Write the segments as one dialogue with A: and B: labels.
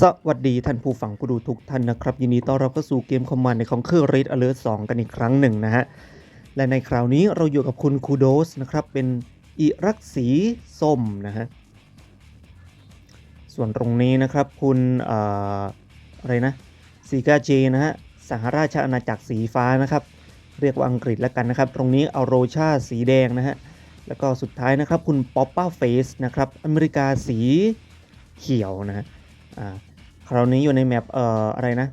A: สวัสดีท่านผู้ฟังผู้ดูทุกท่านนะครับ ยินดีต้อนรับเข้าสู่เกมคอมมานด์ในของเครื่อง Red Alert 2 กันอีกครั้งหนึ่งนะฮะ และในคราวนี้เราอยู่กับคุณคูโดสนะครับ เป็นอิรักสีส้มนะฮะ ส่วนตรงนี้นะครับคุณเอ่ออะไรนะซีกาเจนะฮะสหราชอาณาจักรสีฟ้านะครับ เรียกว่าอังกฤษแล้วกันนะครับ ตรงนี้เอาโรชาสีแดงนะฮะ แล้วก็สุดท้ายนะครับคุณป๊อปป้าเฟสนะครับ อเมริกาสีเขียวนะฮะ อ่าคราวนี้อยู่ในแมปเอ่ออะไรนะ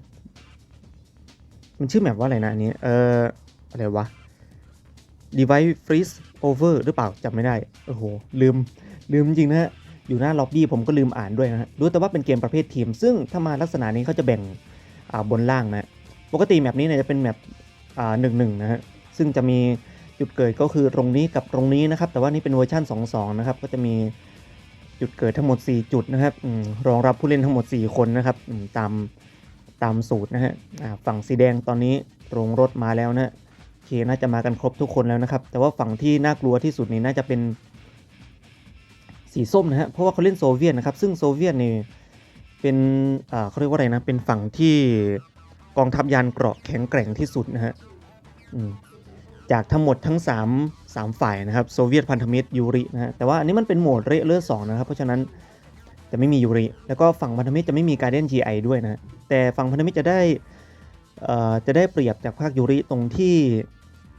A: มันชื่อแมปว่าอะไรนะอันนี้เอ่ออะไรวะ Device Freeze Over หรือเปล่าจำไม่ได้ โอ้โห ลืม ลืมจริงนะฮะ อยู่หน้าล็อบบี้ผมก็ลืมอ่านด้วยนะฮะ รู้แต่ว่าเป็นเกมประเภททีม ซึ่งถ้ามาลักษณะนี้เขาจะแบ่งอ่าบนล่างนะ ปกติแมปนี้เนี่ยจะเป็นแมปอ่าหนึ่งหนึ่งนะฮะ ซึ่งจะมีจุดเกิดก็คือตรงนี้กับตรงนี้นะครับ แต่ว่านี่เป็นเวอร์ชัน2.2 นะครับ ก็จะมี จุดเกิดทั้งหมด 4 จุดนะครับอรองรับผู้เล่นทั้งหมด 4 คนนะครับตามตามสูตรนะฮะฝั่งสีแดงตอนนี้โรงรถมาแล้วนะเคน่าจะมากันครบทุกคนแล้วนะครับ แต่ว่าฝั่งที่น่ากลัวที่สุดนี่น่าจะเป็นสีส้มนะฮะเพราะว่าเขาเล่นโซเวียตนะครับ ซึ่งโซเวียตนี่เป็นเขาเรียกว่าอะไรนะเป็นฝั่งที่กองทัพยานเกราะแข็งแกร่งที่สุดนะฮะจากทั้งหมดทั้ง 3 3 ฝ่ายนะครับโซเวียตพันธมิตรยูรินะฮะแต่ว่าอันนี้มันเป็นโหมดเรเลือดสองนะครับ เพราะฉะนั้นจะไม่มียูริแล้วก็ฝั่งพันธมิตรจะไม่มีการเด่น GI ด้วยนะแต่ฝั่งพันธมิตรจะได้เอ่อจะได้เปรียบจากภาคยูริตรงที่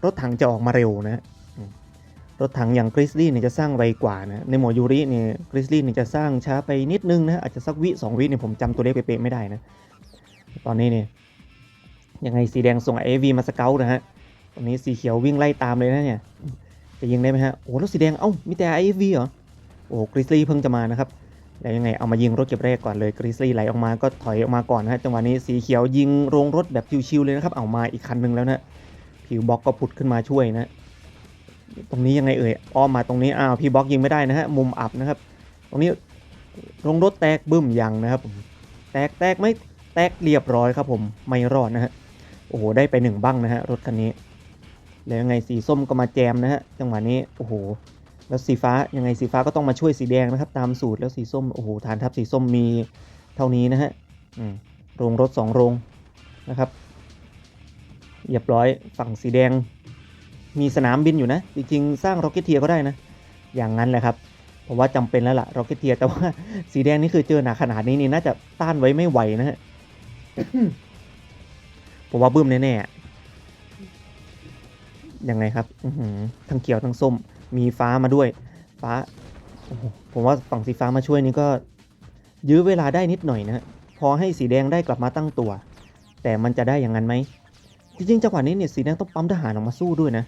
A: รถถังจะออกมาเร็วนะรถถังอย่างกริซลี่เนี่ยจะสร้างไวกว่านะในโหมดยูริเนี่ยกริซลี่เนี่ยจะสร้างช้าไปนิดนึงนะอาจจะสักวิสองวิเนี่ยผมจำตัวเลขเป๊ะไม่ได้นะตอนนี้เนี่ยยังไงสีแดงส่งเอวีมาสเกลนะฮะตรงนี้สีเขียววิ่งไล่ตามเลยนะเนี่ย จะยิงได้ไหมฮะ โอ้แล้วสีแดง เอ้า มีแต่ IFV เหรอ โอ้กริซลี่เพิ่งจะมานะครับ แล้วยังไง เอามายิงรถเก็บแรกก่อนเลย กริซลี่ไหลออกมาก็ถอยออกมาก่อนนะฮะ จังหวะนี้สีเขียวยิงโรงรถแบบชิวๆเลยนะครับ เอามาอีกคันหนึงแล้วนะ ผิวบล็อกก็ผุดขึ้นมาช่วยนะ ตรงนี้ยังไงเอ่ย อ้อมมาตรงนี้ อ้าว พี่บล็อกยิงไม่ได้นะฮะ มุมอับนะครับ ตรงนี้โรงรถแตกบึ้มยังนะครับผมแตกแตกไม่แตกเรียบร้อยครับผม ไม่รอดนะฮะ โอ้โห ได้ไปหนึ่งบ้างนะฮะ รถคันนี้ แล้วยังไงสีส้มก็มาแจมนะฮะจังหวะนี้โอ้โห แล้วสีฟ้ายังไงสีฟ้าก็ต้องมาช่วยสีแดงนะครับ ตามสูตรแล้วสีส้มโอ้โหฐานทัพสีส้มมีเท่านี้นะฮะอืมโรงรถสองโรงนะครับเรียบร้อยฝั่งสีแดง มีสนามบินอยู่นะ จริงๆ สร้างร็อกเก็ตเทียก็ได้นะ อย่างนั้นแหละครับเพราะว่าจำเป็นแล้วล่ะร็อกเก็ตเทียแต่ว่าสีแดงนี่คือเจอหนาขนาดนี้นี่น่าจะต้านไว้ไม่ไหวนะฮะผมว่าบึ้มแน่ๆ ยังไงครับทั้งเขียวทั้งส้ม มีฟ้ามาด้วย ฟ้า ผมว่าฝั่งสีฟ้ามาช่วยนี่ก็ ยื้อเวลาได้นิดหน่อยนะพอให้สีแดงได้กลับมาตั้งตัว แต่มันจะได้อย่างนั้นไหมจริงๆจังหวะนี้เนี่ยสีแดงต้องปั๊มทหารออกมาสู้ด้วยนะ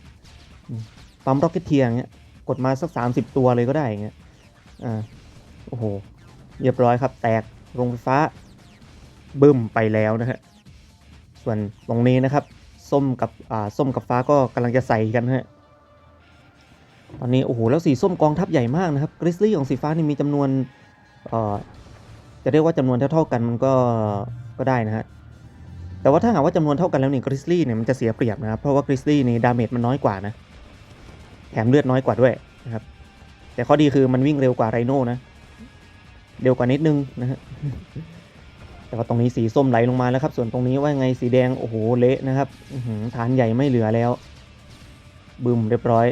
A: ปั๊มร็อกเก็ตเทียงเงี้ยกดมาสักสามสิบตัวเลยก็ได้อย่างเงี้ยอ่าโอ้โหเรียบร้อยครับ แตกโรงไฟฟ้าบึ้มไปแล้วนะฮะส่วนตรงนี้นะครับ ส้มกับอ่าส้มกับฟ้าก็กำลังจะใส่กันฮะตอนนี้โอ้โหแล้วสีส้มกองทัพใหญ่มากนะครับกริซลี่ของสีฟ้านี่มีจำนวนเอ่อจะเรียกว่าจำนวนเท่าๆกันมันก็ก็ได้นะฮะแต่ว่าถ้าหากว่าจำนวนเท่ากันแล้วนี่กริซลี่เนี่ยมันจะเสียเปรียบนะครับเพราะว่ากริซลี่นี่ดาเมจมันน้อยกว่านะแถมเลือดน้อยกว่าด้วยนะครับแต่ข้อดีคือมันวิ่งเร็วกว่าไรโน่นะเร็วกว่านิดนึงนะฮะ แต่ว่าตรงนี้สีส้มไหลลงมาแล้วครับ ส่วนตรงนี้ว่าไงสีแดงโอ้โหเละนะครับฐานใหญ่ไม่เหลือแล้วบึมเรียบร้อย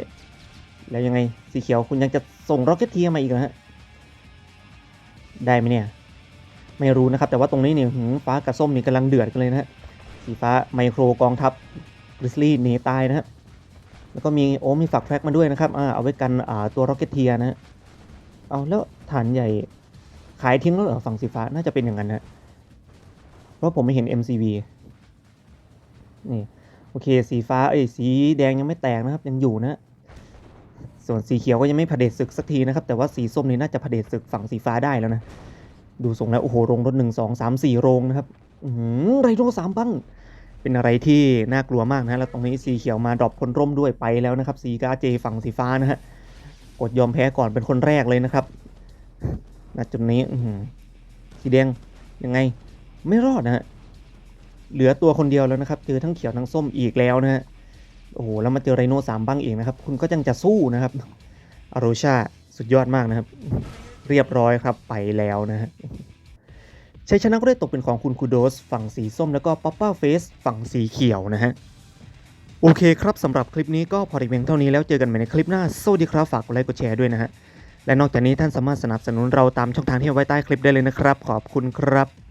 A: แล้วยังไงสีเขียวคุณยังจะส่งร็อกเก็ตเทียมาอีกเหรอฮะได้ไหมเนี่ยไม่รู้นะครับ แต่ว่าตรงนี้เนี่ยฟ้ากับส้มนี่กำลังเดือดกันเลยนะฮะสีฟ้าไมโครกองทัพกริซลี่หนีตายนะฮะแล้วก็มีโอ้มีฝักแท็กมาด้วยนะครับอ่าเอาไว้กันอ่าตัวร็อกเก็ตเทียนะฮะเอาแล้วฐานใหญ่ขายทิ้งแล้วเหรอฝั่งสีฟ้าน่าจะเป็นอย่างนั้นนะ เพราะผมไม่เห็น MCV นี่โอเคสีฟ้าเอ้ยสีแดงยังไม่แตกนะครับยังอยู่นะ ส่วนสีเขียวก็ยังไม่ผด็จศึกสักทีนะครับ แต่ว่าสีส้มนี่น่าจะผด็จศึกฝั่งสีฟ้าได้แล้วนะ ดูทรงแล้วโอ้โหโรงรถหนึ่งสองสามสี่โรงนะครับอือหือไรโรสามบ้างเป็นอะไรที่น่ากลัวมากนะแล้วตรงนี้สีเขียวมาดรอปคนร่มด้วยไปแล้วนะครับ สีกาเจฝั่งสีฟ้านะฮะกดยอมแพ้ก่อนเป็นคนแรกเลยนะครับณจุดนี้อื้อหือสีแดงยังไง ไม่รอดนะฮะเหลือตัวคนเดียวแล้วนะครับ เจอทั้งเขียวทั้งส้มอีกแล้วนะฮะโอ้โหแล้วมาเจอไรโนสามบ้างเองนะครับ คุณก็ยังจะสู้นะครับอโรชาสุดยอดมากนะครับ เรียบร้อยครับไปแล้วนะฮะชัยชนะก็ได้ตกเป็นของคุณคูโดส ฝั่งสีส้มแล้วก็ป๊อปป้าเฟสฝั่งสีเขียวนะฮะโอเคครับสำหรับคลิปนี้ก็พอดีเพียงเท่านี้แล้วเจอกันใหม่ในคลิปหน้าสวัสดีครับ ฝากกดไลค์กดแชร์ด้วยนะฮะและนอกจากนี้ท่านสามารถสนับสนุนเราตามช่องทางที่ไว้ใต้คลิปได้เลยนะครับ ขอบคุณครับ